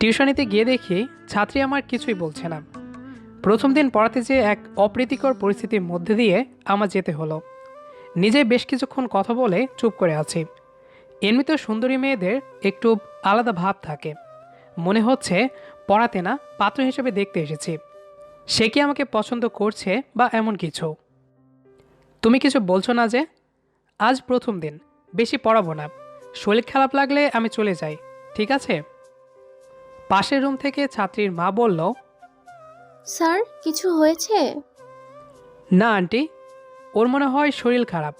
টিউশনিতে গিয়ে দেখি ছাত্রী আমার কিছুই বলছে না। প্রথম দিন পড়াতে যে এক অপ্রীতিকর পরিস্থিতির মধ্যে দিয়ে আমার যেতে হলো। নিজে বেশ কিছুক্ষণ কথা বলে চুপ করে আছি। এমনিতেও সুন্দরী মেয়েদের একটু আলাদা ভাব থাকে। মনে হচ্ছে পড়াতে না পাত্র হিসেবে দেখতে এসেছি। সে কি আমাকে পছন্দ করছে বা এমন কিছু? তুমি কিছু বলছো না যে? আজ প্রথম দিন, বেশি পড়াবো না। শরীর খারাপ লাগলে আমি চলে যাই, ঠিক আছে? পাশের রুম থেকে ছাত্রীর মা বলল স্যার কিছু হয়েছে? না আন্টি ওর মনে হয় শরীর খারাপ।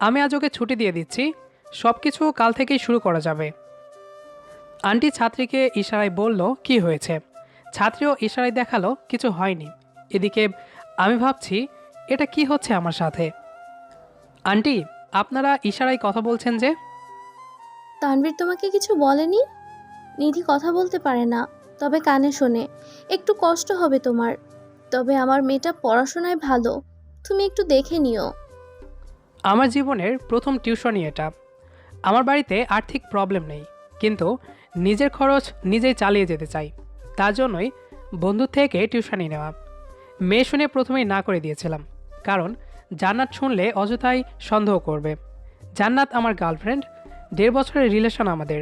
আমি আজ ওকে ছুটি দিয়ে দিচ্ছি সব কিছু কাল থেকেই শুরু করা যাবে। আন্টি ছাত্রীকে ইশারায় বলল কি হয়েছে? ছাত্রীও ইশারায় দেখাল কিছু হয়নি। এদিকে আমি ভাবছি এটা কি হচ্ছে আমার সাথে? আন্টি আপনারা ইশারায় কথা বলছেন যে? তানভীর তোমাকে কিছু বলেনি? নিধি কথা বলতে পারে না, তবে কানে শোনে, একটু কষ্ট হবে তোমার, তবে আমার মেয়েটা পড়াশোনায় ভালো, তুমি একটু দেখে নিও। আমার জীবনের প্রথম টিউশনই এটা। আমার বাড়িতে আর্থিক প্রবলেম নেই, কিন্তু নিজের খরচ নিজেই চালিয়ে যেতে চাই, তার জন্যই বন্ধুর থেকে টিউশনি নেওয়া। মেয়ে শুনে প্রথমেই না করে দিয়েছিলাম, কারণ জান্নাত শুনলে অযথাই সন্দেহ করবে। জান্নাত আমার গার্লফ্রেন্ড দেড় বছরের রিলেশন আমাদের।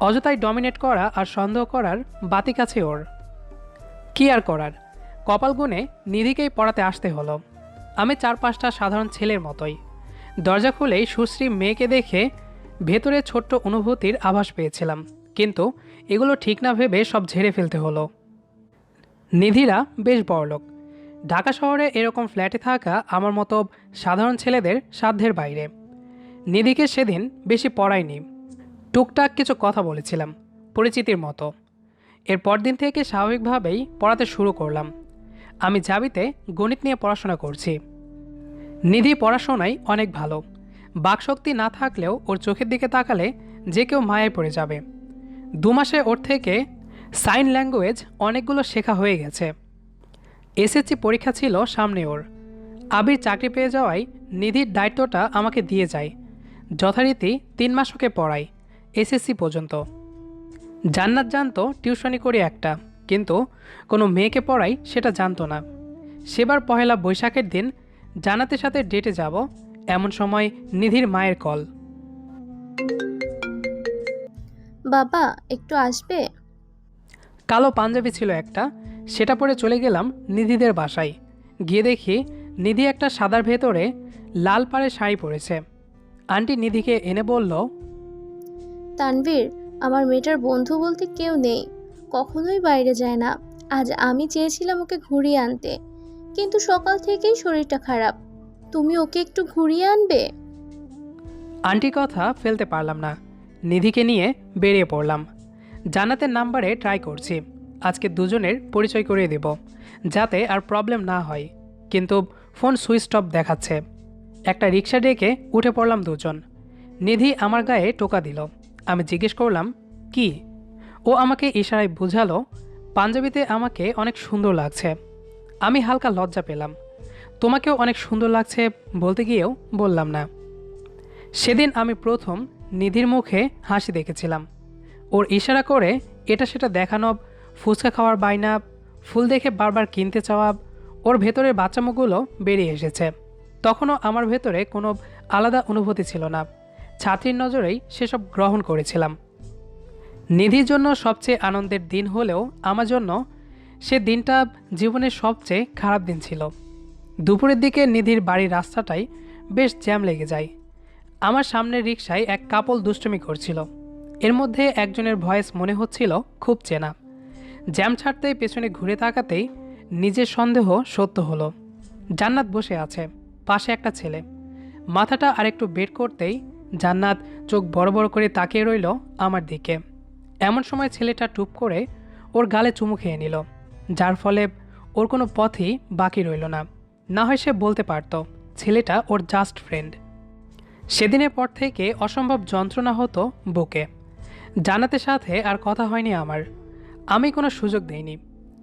অযথাই ডমিনেট করা আর সন্দেহ করার বাতি কাছে ওর। কি আর করার? কপাল গুনে নিধিকেই পড়াতে আসতে হলো। আমি চার পাঁচটা সাধারণ ছেলের মতোই। দরজা খুলেই সুশ্রী মেয়েকে দেখে ভেতরে ছোট্ট অনুভূতির আভাস পেয়েছিলাম। কিন্তু এগুলো ঠিক না ভেবে সব ঝেড়ে ফেলতে হলো। নিধিরা বেশ বড়লোক। ঢাকা শহরে এরকম ফ্ল্যাটে থাকা আমার মতো সাধারণ ছেলেদের সাধ্যের বাইরে। নিধিকে সেদিন বেশি পড়ায়নি টুকটাক কিছু কথা বলেছিলাম, পরিচিতির মতো। এর পরদিন থেকে স্বাভাবিকভাবেই পড়াতে শুরু করলাম। আমি জাবিতে গণিত নিয়ে পড়াশোনা করছি। নিধি পড়াশোনায় অনেক ভালো। বাকশক্তি না থাকলেও ওর চোখের দিকে তাকালে যে কেউ মায়ায় পড়ে যাবে। দু মাসে ওর থেকে সাইন ল্যাঙ্গুয়েজ অনেকগুলো শেখা হয়ে গেছে। এসএসসি পরীক্ষা ছিল সামনে ওর। আবির চাকরি পেয়ে যাওয়ায় নিধির দায়িত্বটা আমাকে দিয়ে যায়। যথারীতি তিন মাস ওকে পড়াই এসএসসি পর্যন্ত। জান্নাত জানতো টিউশনি করি একটা কিন্তু কোনো মেয়েকে পড়াই সেটা জানতো না। সেবার পহেলা বৈশাখের দিন জানাতের সাথে ডেটে যাব এমন সময় নিধির মায়ের কল বাবা একটু আসবে? কালো পাঞ্জাবি ছিল একটা সেটা পরে চলে গেলাম নিধিদের বাসায়। গিয়ে দেখি নিধি একটা সাদার ভেতরে লাল পাড়ে শাড়ি পরেছে। আন্টি নিধিকে এনে বলল তানভীর, আমার মেয়েটার বন্ধু বলতে কেউ নেই। কখনোই বাইরে যায় না। আজ আমি চেয়েছিলাম ওকে ঘুরিয়ে আনতে। কিন্তু সকাল থেকেই শরীরটা খারাপ। তুমি ওকে একটু ঘুরিয়ে আনবে? আন্টি কথা ফেলতে পারলাম না। নিধিকে নিয়ে বেরিয়ে পড়লাম। জান্নাতের নাম্বারে ট্রাই করছি। আজকে দুজনের পরিচয় করিয়ে দেব। যাতে আর প্রবলেম না হয়। কিন্তু ফোন সুইচ অফ দেখাচ্ছে। একটা রিক্সা ডেকে উঠে পড়লাম দুজন। নিধি আমার গায়ে টোকা দিল। আমি জিজ্ঞেস করলাম, কি? ও আমাকে ইশারায় বোঝালো, পাঞ্জাবিতে আমাকে অনেক সুন্দর লাগছে। আমি হালকা লজ্জা পেলাম। তোমাকেও অনেক সুন্দর লাগছে বলতে গিয়েও বললাম না। সেদিন আমি প্রথম নিধির মুখে হাসি দেখেছিলাম। ওর ইশারা করে এটা সেটা দেখানো, ফুচকা খাওয়ার বাইনা ফুল দেখে বারবার কিনতে চাওয়া, ওর ভেতরের বাচ্চামুখগুলো বেরিয়ে এসেছে। তখনও আমার ভেতরে কোনো আলাদা অনুভূতি ছিল না। ছাত্রীর নজরেই সেসব গ্রহণ করেছিলাম। নিধির জন্য সবচেয়ে আনন্দের দিন হলেও আমার জন্য সে দিনটা জীবনের সবচেয়ে খারাপ দিন ছিল। দুপুরের দিকে নিধির বাড়ির রাস্তাটাই বেশ জ্যাম লেগে যায়। আমার সামনের রিকশায় এক কাপল দুষ্টুমি করছিল। এর মধ্যে একজনের ভয়েস মনে হচ্ছিল খুব চেনা। জ্যাম ছাড়তেই পেছনে ঘুরে তাকাতেই নিজের সন্দেহ সত্য হলো। জান্নাত বসে আছে, পাশে একটা ছেলে। মাথাটা আরেকটু বের করতেই জান্নাত চোখ বড় বড় করে তাকিয়ে রইল আমার দিকে। এমন সময় ছেলেটা টুপ করে ওর গালে চুমু খেয়ে নিল, যার ফলে ওর কোনো পথই বাকি রইল না। না হয় সে বলতে পারতো, ছেলেটা ওর জাস্ট ফ্রেন্ড। সেদিনের পর থেকে অসম্ভব যন্ত্রণা হতো বুকে। জানাতে সাথে আর কথা হয়নি আমার। আমি কোনো সুযোগ দেইনি।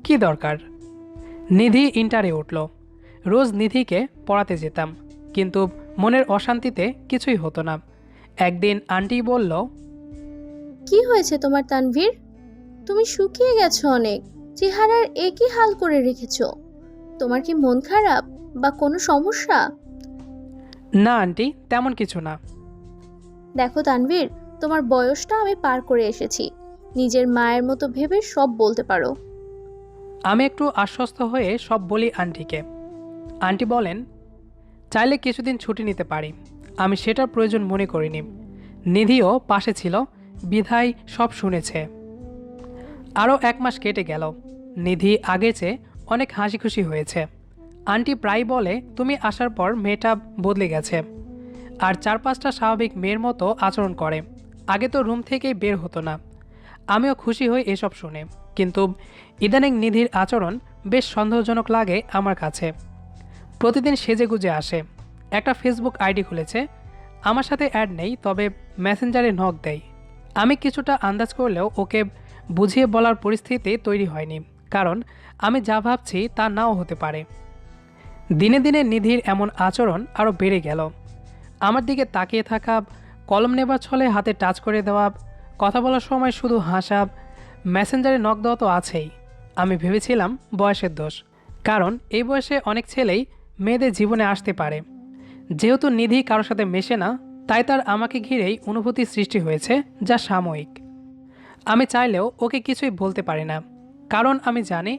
কি দরকার? নিধি ইন্টারে উঠল। রোজ নিধিকে পড়াতে যেতাম, কিন্তু মনের অশান্তিতে কিছুই হতো না। একদিন আন্টি বলল কি হয়েছে তোমার তানভীর? তুমি শুকিয়ে গেছো অনেক। চেহারার একই হাল করে রেখেছো। তোমার কি মন খারাপ বা কোনো সমস্যা? না আন্টি তেমন কিছু না। দেখো তানভীর তোমার বয়সটা আমি পার করে এসেছি। নিজের মায়ের মতো ভেবে সব বলতে পারো। আমি একটু আশ্বস্ত হয়ে সব বলি আন্টিকে। আন্টি বলেন চাইলে কিছুদিন ছুটি নিতে পারি। আমি সেটার প্রয়োজন মনে করিনি। নিধিও পাশে ছিল বিধায় সব শুনেছে। আরও এক মাস কেটে গেল। নিধি আগে চেয়ে অনেক হাসি খুশি হয়েছে। আন্টি প্রায় বলে, তুমি আসার পর মেয়েটা বদলে গেছে। আর চার পাঁচটা স্বাভাবিক মেয়ের মতো আচরণ করে। আগে তো রুম থেকেই বের হতো না। আমিও খুশি হই এসব শুনে। কিন্তু ইদানিং নিধির আচরণ বেশ সন্দেহজনক লাগে আমার কাছে। প্রতিদিন সেজে গুজে আসে। একটা ফেসবুক আইডি খুলেছে। আমার সাথে অ্যাড নেই, তবে মেসেঞ্জারে নক দেয়। আমি কিছুটা আন্দাজ করলেও ওকে বুঝিয়ে বলার পরিস্থিতি তৈরি হয়নি, কারণ আমি যা ভাবছি তা নাও হতে পারে। দিনে দিনে নিধির এমন আচরণ আরও বেড়ে গেল। আমার দিকে তাকিয়ে থাকা, কলম নেবার ছলে হাতে টাচ করে দেওয়া, কথা বলার সময় শুধু হাসা মেসেঞ্জারে নক দেওয়া তো আছেই। আমি ভেবেছিলাম বয়সের দোষ, কারণ এই বয়সে অনেক ছেলেই মেয়েদের জীবনে আসতে পারে। যেহেতু নিধি কারোর সাথে মেশে না, তাই তার আমাকে ঘিরেই অনুভূতি সৃষ্টি হয়েছে যা সাময়িক। আমি চাইলেও ওকে কিছুই বলতে পারি না, কারণ আমি জানি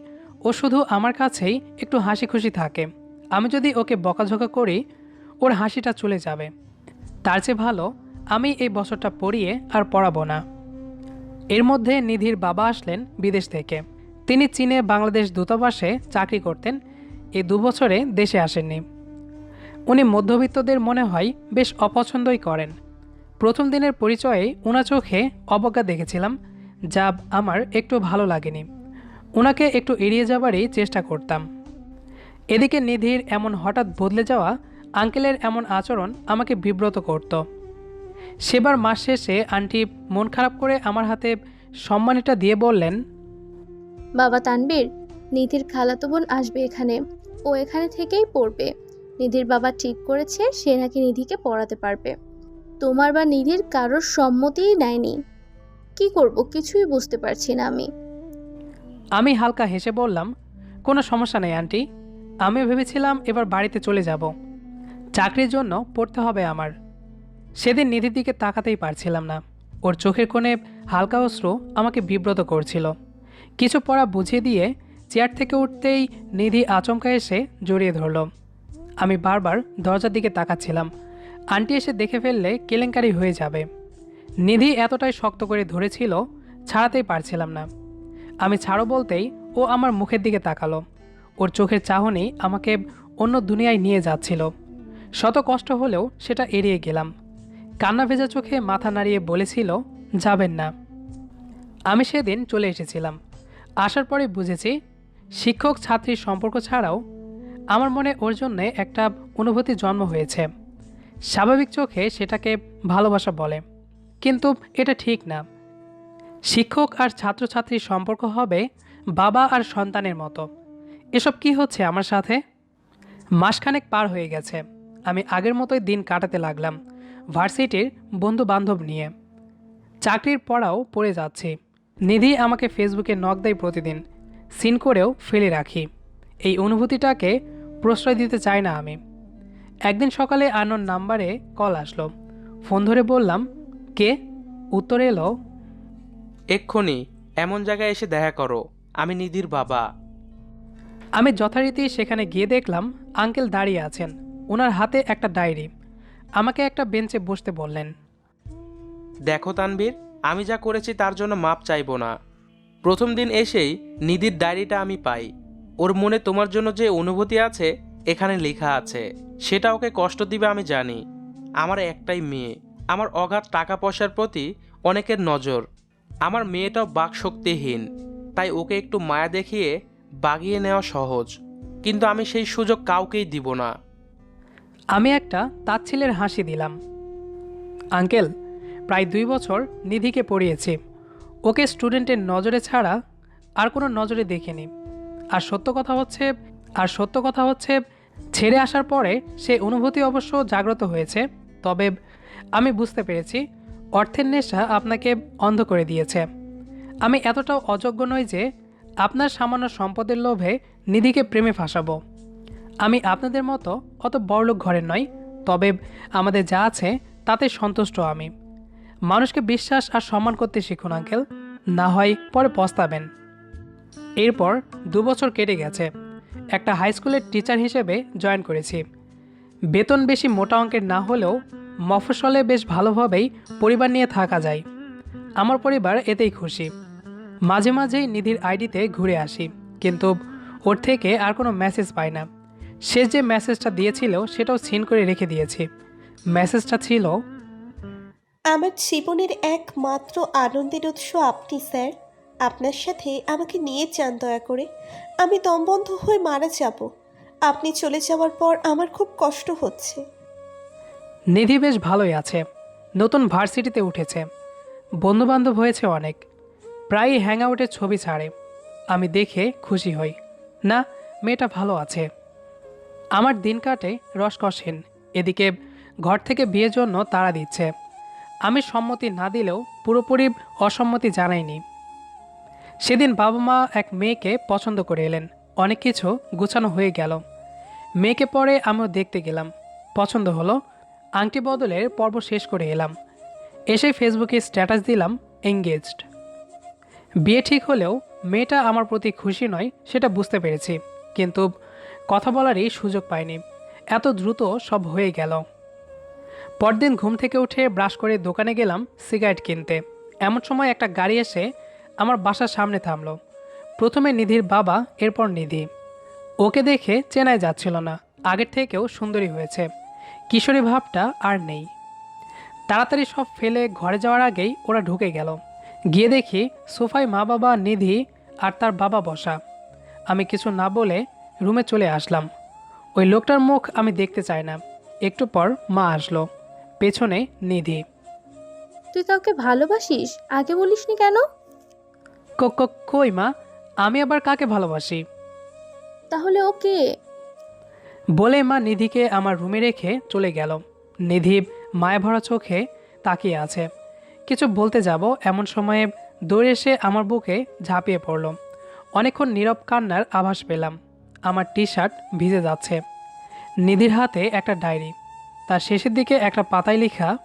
ও শুধু আমার কাছেই একটু হাসি খুশি থাকে। আমি যদি ওকে বকাঝকা করি, ওর হাসিটা চলে যাবে। তার চেয়ে ভালো আমি এই বছরটা পড়িয়ে আর পড়াবো না। এর মধ্যে নিধির বাবা আসলেন বিদেশ থেকে। তিনি চীনে বাংলাদেশ দূতাবাসে চাকরি করতেন। এই দু বছরে দেশে আসেননি। উনি মধ্যবিত্তদের মনে হয় বেশ অপছন্দই করেন। প্রথম দিনের পরিচয়ে ওনা চোখে অবজ্ঞা দেখেছিলাম, যা আমার একটু ভালো লাগেনি। ওনাকে একটু এড়িয়ে যাবারই চেষ্টা করতাম। এদিকে নিধির এমন হঠাৎ বদলে যাওয়া, আঙ্কেলের এমন আচরণ আমাকে বিব্রত করত। সেবার মাস শেষে আন্টি মন খারাপ করে আমার হাতে সম্মানিটা দিয়ে বললেন, বাবা তানবীর, নিধির খালাতো বোন আসবে এখানে। ও এখানে থেকেই পড়বে। নিধির বাবা ঠিক করেছে, সে নাকি নিধিকে পড়াতে পারবে। তোমার বা নিধির কারোর সম্মতিই নেয়নি। কি করব, কিছুই বুঝতে পারছি না আমি। আমি হালকা হেসে বললাম, কোনো সমস্যা নেই, আন্টি। আমি ভেবেছিলাম এবার বাড়িতে চলে যাব। চাকরির জন্য পড়তে হবে আমার। সেদিন নিধির দিকে তাকাতেই পারছিলাম না। ওর চোখের কোণে হালকা অশ্রু আমাকে বিব্রত করছিল। কিছু পড়া বুঝিয়ে দিয়ে চেয়ার থেকে উঠতেই নিধি আচমকা এসে জড়িয়ে ধরল। আমি বারবার দরজার দিকে তাকাচ্ছিলাম। আন্টি এসে দেখে ফেললে কেলেঙ্কারি হয়ে যাবে। নিধি এতটাই শক্ত করে ধরেছিল, ছাড়াতেই পারছিলাম না। আমি ছাড়ো বলতেই ও আমার মুখের দিকে তাকালো। ওর চোখের চাহনি আমাকে অন্য দুনিয়ায় নিয়ে যাচ্ছিল। শত কষ্ট হলেও সেটা এড়িয়ে গেলাম। কান্না ভেজা চোখে মাথা নাড়িয়ে বলেছিল, যাবেন না। আমি সেদিন চলে এসেছিলাম। আসার পরে বুঝেছি, শিক্ষক ছাত্রীর সম্পর্ক ছাড়াও আমার মনে ওর জন্যে একটা অনুভূতি জন্ম হয়েছে। স্বাভাবিক চোখে সেটাকে ভালোবাসা বলে। কিন্তু এটা ঠিক না। শিক্ষক আর ছাত্রছাত্রীর সম্পর্ক হবে বাবা আর সন্তানের মতো। এসব কি হচ্ছে আমার সাথে? মাসখানেক পার হয়ে গেছে। আমি আগের মতোই দিন কাটাতে লাগলাম ভার্সিটির বন্ধু বান্ধব নিয়ে। চাকরির পড়াও পড়ে যাচ্ছি। নিধি আমাকে ফেসবুকে নক দেয় প্রতিদিন। সিন করেও ফেলে রাখি। এই অনুভূতিটাকে প্রশ্রয় দিতে চাই না আমি। একদিন সকালে আনোর নাম্বারে কল আসলো। ফোন ধরে বললাম কে? উত্তর এলো এক্ষুনি এমন জায়গায় এসে দেখা করো আমি নিধির বাবা। আমি যথারীতি সেখানে গিয়ে দেখলাম আঙ্কেল দাঁড়িয়ে আছেন। ওনার হাতে একটা ডায়েরি। আমাকে একটা বেঞ্চে বসতে বললেন দেখো তানবীর আমি যা করেছি তার জন্য মাপ চাইব না। প্রথম দিন এসেই নিধির ডায়েরিটা আমি পাই। ওর মনে তোমার জন্য যে অনুভূতি আছে, এখানে লেখা আছে। সেটা ওকে কষ্ট দিবে আমি জানি। আমার একটাই মেয়ে। আমার অগাধ টাকা পয়সার প্রতি অনেকের নজর। আমার মেয়েটাও বাকশক্তিহীন। তাই ওকে একটু মায়া দেখিয়ে বাগিয়ে নেওয়া সহজ। কিন্তু আমি সেই সুযোগ কাউকেই দিব না। আমি একটা তাচ্ছিলের হাসি দিলাম। আঙ্কেল, প্রায় দুই বছর নিধিকে পড়িয়েছি। ওকে স্টুডেন্টের নজরে ছাড়া আর কোনো নজরে দেখিনি। আর সত্য কথা হচ্ছে, আর সত্য কথা হচ্ছে, ছেড়ে আসার পরে সে অনুভূতি অবশ্য জাগ্রত হয়েছে। তবে আমি বুঝতে পেরেছি, অর্থের নেশা আপনাকে অন্ধ করে দিয়েছে। আমি এতটাও অযোগ্য নই যে আপনার সামান্য সম্পদের লোভে নিধিকে প্রেমে ফাঁসাবো। আমি আপনাদের মতো অত বড়লোক ঘরের নয় তবে আমাদের যা আছে তাতে সন্তুষ্ট আমি। মানুষকে বিশ্বাস আর সম্মান করতে শিখুন, আঙ্কেল। না হয় পরে পস্তাবেন। এরপর দু বছর কেটে গেছে। একটা হাই স্কুলের টিচার হিসেবে জয়েন করেছি। বেতন বেশি মোটা অঙ্কের না হলেও মফস্বলে বেশ ভালোভাবেই পরিবার নিয়ে থাকা যায়। আমার পরিবার এতেই খুশি। মাঝে মাঝেই নিধির আইডিতে ঘুরে আসি, কিন্তু ওর থেকে আর কোনো মেসেজ পাই না। সে যে মেসেজটা দিয়েছিল সেটাও সিন করে রেখে দিয়েছি। মেসেজটা ছিল, আমার জীবনের একমাত্র আনন্দের উৎস আপনি, স্যার। আপনার সাথে আমাকে নিয়ে যান দয়া করে। আমি দমবন্ধ হয়ে মারা যাব। আপনি চলে যাওয়ার পর আমার খুব কষ্ট হচ্ছে। নিধি বেশ ভালোই আছে। নতুন ভার্সিটিতে উঠেছে। বন্ধুবান্ধব হয়েছে অনেক। প্রায়ই হ্যাং আউটের ছবি ছাড়ে। আমি দেখে খুশি হই। না, মেয়েটা ভালো আছে। আমার দিন কাটে রসকসহীন। এদিকে ঘর থেকে বিয়ের জন্য তাড়া দিচ্ছে। আমি সম্মতি না দিলেও পুরোপুরি অসম্মতি জানাইনি। সেদিন বাবা মা এক মেয়েকে পছন্দ করে এলেন। অনেক কিছু গুছানো হয়ে গেল। মেয়েকে পরে আমিও দেখতে গেলাম। পছন্দ হলো। আংটি বদলের পর্ব শেষ করে এলাম। এসে ফেসবুকে স্ট্যাটাস দিলাম, এঙ্গেজড। বিয়ে ঠিক হলেও মেয়েটা আমার প্রতি খুশি নয়, সেটা বুঝতে পেরেছি। কিন্তু কথা বলারই সুযোগ পাইনি। এত দ্রুত সব হয়ে গেল। পরদিন ঘুম থেকে উঠে ব্রাশ করে দোকানে গেলাম সিগারেট কিনতে। এমন সময় একটা গাড়ি এসে আমার বাসার সামনে থামল। প্রথমে নিধির বাবা, এরপর নিধি। ওকে দেখে চেনাই যাচ্ছিল না। আগের থেকেও সুন্দরী হয়েছে। কিশোরী ভাবটা আর নেই। তাড়াতাড়ি সব ফেলে ঘরে যাওয়ার আগেই ওরা ঢুকে গেল। গিয়ে দেখি সোফায় মা বাবা, নিধি আর তার বাবা বসা। আমি কিছু না বলে রুমে চলে আসলাম। ওই লোকটার মুখ আমি দেখতে চাই না। একটু পর মা আসলো। পেছনে নিধি। তুই কাউকে ভালোবাসিস? আগে বলিসনি কেন? ক- ক- কই মা? আমি আবার কাকে ভালোবাসি? তাহলে ওকে বলে মা নিধিকে আমার রুমে রেখে চলে গেল। নিধি মায়া ভরা চোখে তাকিয়ে আছে। কিছু বলতে যাব এমন সময়ে দৌড়ে এসে আমার বুকে ঝাঁপিয়ে পড়ল। অনেকক্ষণ নীরব কান্নার আভাস পেলাম। আমার টি শার্ট ভিজে যাচ্ছে। নিধির হাতে একটা ডায়েরি। তার শেষের দিকে একটা পাতায় লেখা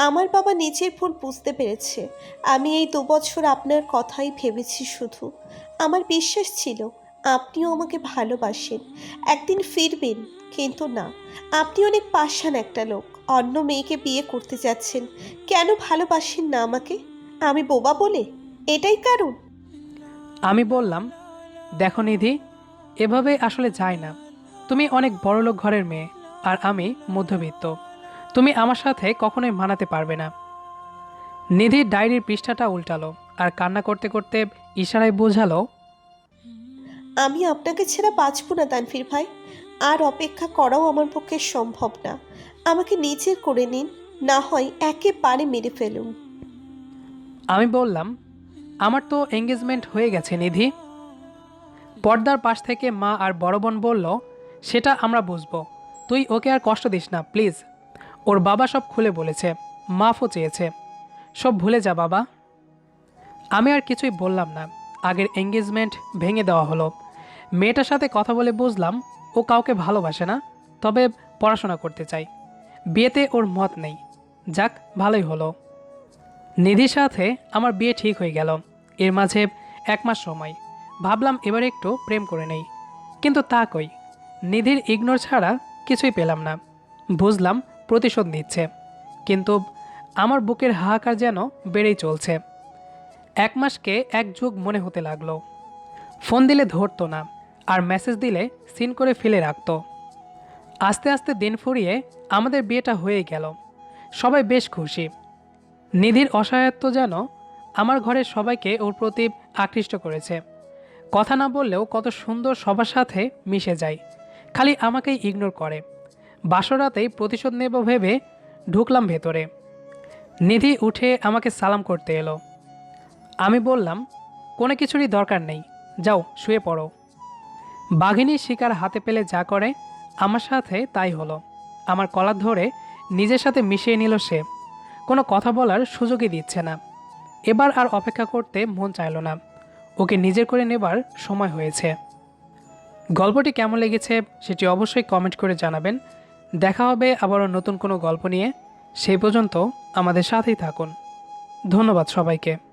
আমার বাবা নিজের ভুল বুঝতে পেরেছে। আমি এই দু বছর আপনার কথাই ভেবেছি শুধু। আমার বিশ্বাস ছিল, আপনিও আমাকে ভালোবাসেন। একদিন ফিরবেন, কিন্তু না। আপনি অনেক পাষাণ একটা লোক। অন্য মেয়েকে বিয়ে করতে যাচ্ছেন। কেন ভালোবাসেন না আমাকে? আমি বোবা বলে? এটাই কারণ। আমি বললাম, দেখো নিধি, এভাবে আসলে যায় না। তুমি অনেক বড়লোক ঘরের মেয়ে, আর আমি মধ্যবিত্ত। তুমি আমার সাথে কখনোই মানাতে পারবে না। নিধির ডায়েরির পৃষ্ঠাটা উল্টালো আর কান্না করতে করতে ইশারায় বোঝালো আমি আপনাকে ছাড়া বাঁচব না তানফির ভাই। আর অপেক্ষা করাও আমার পক্ষে সম্ভব না। আমাকে নিজের করে নিন না হয় একেবারে মেরে ফেলুন। আমি বললাম আমার তো এঙ্গেজমেন্ট হয়ে গেছে নিধি। পর্দার পাশ থেকে মা আর বড় বোন বলল সেটা আমরা বুঝব। তুই ওকে আর কষ্ট দিস না প্লিজ ওর বাবা সব খুলে বলেছে, মাফও চেয়েছে। সব ভুলে যা বাবা। আমি আর কিছুই বললাম না। আগের এঙ্গেজমেন্ট ভেঙে দেওয়া হলো। মেয়েটার সাথে কথা বলে বুঝলাম, ও কাউকে ভালোবাসে না, তবে পড়াশোনা করতে চাই। বিয়েতে ওর মত নেই। যাক, ভালোই হলো। নিধির সাথে আমার বিয়ে ঠিক হয়ে গেল। এর মাঝে এক মাস সময়। ভাবলাম এবার একটু প্রেম করে নেই। কিন্তু তা কই? নিধির ইগনোর ছাড়া কিছুই পেলাম না। বুঝলাম প্রতিশোধ নিচ্ছে। কিন্তু আমার বুকের হাহাকার যেন বেড়েই চলছে। এক মাসকে এক যুগ মনে হতে লাগল। ফোন দিলে ধরতো না, আর মেসেজ দিলে সিন করে ফেলে রাখতো। আস্তে আস্তে দিন ফুরিয়ে আমাদের বিয়েটা হয়ে গেল। সবাই বেশ খুশি। নিধির অসহায়ত্ব যেন আমার ঘরের সবাইকে ওর প্রতি আকৃষ্ট করেছে। কথা না বললেও কত সুন্দর সবার সাথে মিশে যায়। খালি আমাকেই ইগনোর করে। বাসরাতেই প্রতিশোধ নেব ভেবে ঢুকলাম ভেতরে। নিধি উঠে আমাকে সালাম করতে এলো। আমি বললাম, কোনো কিছুরই দরকার নেই, যাও শুয়ে পড়ো। বাঘিনী শিকার হাতে পেলে যা করে, আমার সাথে তাই হলো। আমার কলার ধরে নিজের সাথে মিশিয়ে নিল সে। কোনো কথা বলার সুযোগই দিচ্ছে না। এবার আর অপেক্ষা করতে মন চাইল না। ওকে নিজের করে নেবার সময় হয়েছে। গল্পটি কেমন লেগেছে সেটি অবশ্যই কমেন্ট করে জানাবেন। দেখা হবে আবারও নতুন কোনো গল্প নিয়ে। সেই পর্যন্ত আমাদের সাথেই থাকুন। ধন্যবাদ সবাইকে।